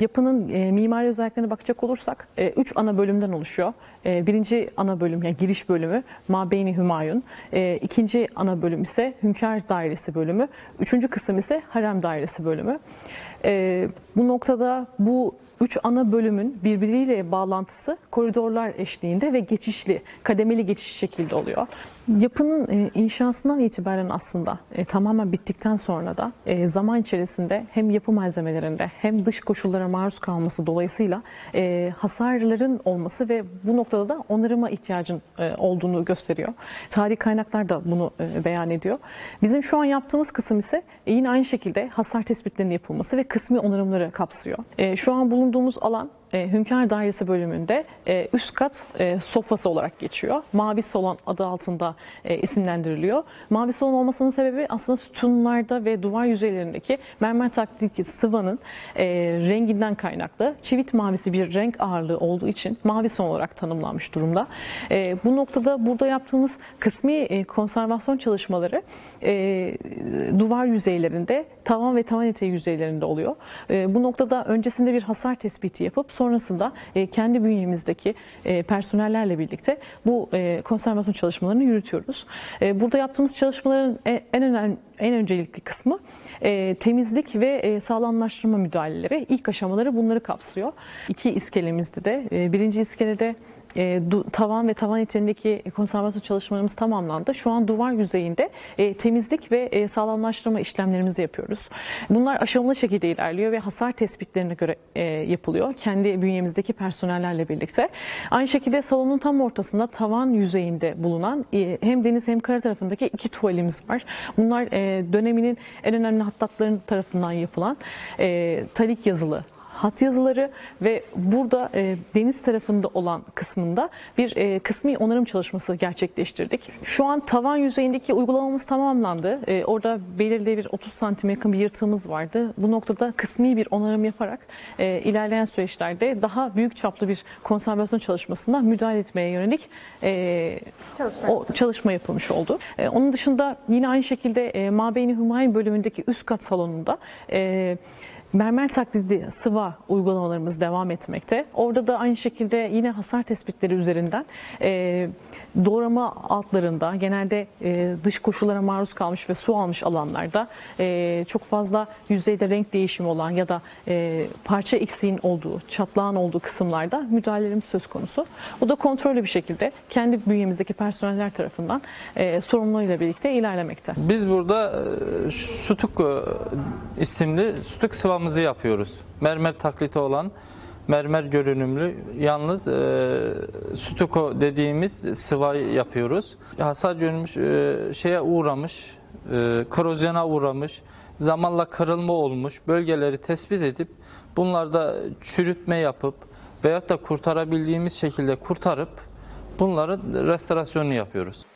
Yapının e, mimari özelliklerine bakacak olursak 3 ana bölümden oluşuyor. E, birinci ana bölüm yani giriş bölümü Mabeyni Hümayun. E, ikinci ana bölüm ise Hünkâr Dairesi bölümü. Üçüncü kısım ise Harem Dairesi bölümü. E, bu noktada bu üç ana bölümün birbiriyle bağlantısı koridorlar eşliğinde ve geçişli, kademeli geçiş şekilde oluyor. Yapının e, inşasından itibaren aslında e, tamamen bittikten sonra da e, zaman içerisinde hem yapı malzemelerinde hem dış koşullara maruz kalması dolayısıyla hasarların olması ve bu noktada da onarıma ihtiyacın olduğunu gösteriyor. Tarihi kaynaklar da bunu beyan ediyor. Bizim şu an yaptığımız kısım ise yine aynı şekilde hasar tespitlerinin yapılması ve kısmi onarımları kapsıyor. E, şu an bulunduğumuz alan e, Hünkâr Dairesi bölümünde e, üst kat e, sofrası olarak geçiyor. Mavi salon adı altında e, isimlendiriliyor. Mavi salon olmasının sebebi aslında sütunlarda ve duvar yüzeylerindeki mermer taklideki sıvanın e, renginden kaynaklı. Çivit mavisi bir renk ağırlığı olduğu için mavi salon olarak tanımlanmış durumda. E, bu noktada burada yaptığımız kısmi e, konservasyon çalışmaları e, duvar yüzeylerinde, tavan ve tavan eteği yüzeylerinde oluyor. E, bu noktada öncesinde bir hasar tespiti yapıp sonrasında e, kendi bünyemizdeki e, personellerle birlikte bu e, konservasyon çalışmalarını yürütüyoruz. Burada yaptığımız çalışmaların en önemli en öncelikli kısmı temizlik ve e, sağlamlaştırma müdahaleleri. İlk aşamaları bunları kapsıyor. İki iskelemizde de birinci iskelede e, du- tavan ve tavan eteğindeki konservasyon çalışmalarımız tamamlandı. Şu an duvar yüzeyinde e, temizlik ve e, sağlamlaştırma işlemlerimizi yapıyoruz. Bunlar aşamalı şekilde ilerliyor ve hasar tespitlerine göre e, yapılıyor. Kendi bünyemizdeki personellerle birlikte. Aynı şekilde salonun tam ortasında tavan yüzeyinde bulunan e, hem deniz hem kara tarafındaki iki tuvalimiz var. Bunlar e, döneminin en önemli hattatların tarafından yapılan e, talik yazılı hat yazıları ve burada e, deniz tarafında olan kısmında bir e, kısmi onarım çalışması gerçekleştirdik. Şu an tavan yüzeyindeki uygulamamız tamamlandı. E, orada belirli bir 30 santim yakın bir yırtığımız vardı. Bu noktada kısmi bir onarım yaparak e, ilerleyen süreçlerde daha büyük çaplı bir konservasyon çalışmasına müdahale etmeye yönelik e, Çalışma o çalışma yapılmış oldu. E, onun dışında yine aynı şekilde e, Mabeyni Hümayun bölümündeki üst kat salonunda e, mermer taklidi sıva uygulamalarımız devam etmekte. Orada da aynı şekilde yine hasar tespitleri üzerinden e, doğrama altlarında genelde e, dış koşullara maruz kalmış ve su almış alanlarda e, çok fazla yüzeyde renk değişimi olan ya da e, parça eksiğin olduğu, çatlağın olduğu kısımlarda müdahalelerimiz söz konusu. Bu da kontrollü bir şekilde kendi bünyemizdeki personeller tarafından e, sorumluluğuyla birlikte ilerlemekte. Biz burada e, sütük e, isimli sütük sıvamızı yapıyoruz. Mermer taklidi olan mermer görünümlü yalnız e, sütuko dediğimiz sıvayı yapıyoruz. Hasar görmüş e, şeye uğramış, e, korozyona uğramış, zamanla kırılma olmuş bölgeleri tespit edip bunlarda çürütme yapıp veyahut da kurtarabildiğimiz şekilde kurtarıp bunların restorasyonunu yapıyoruz.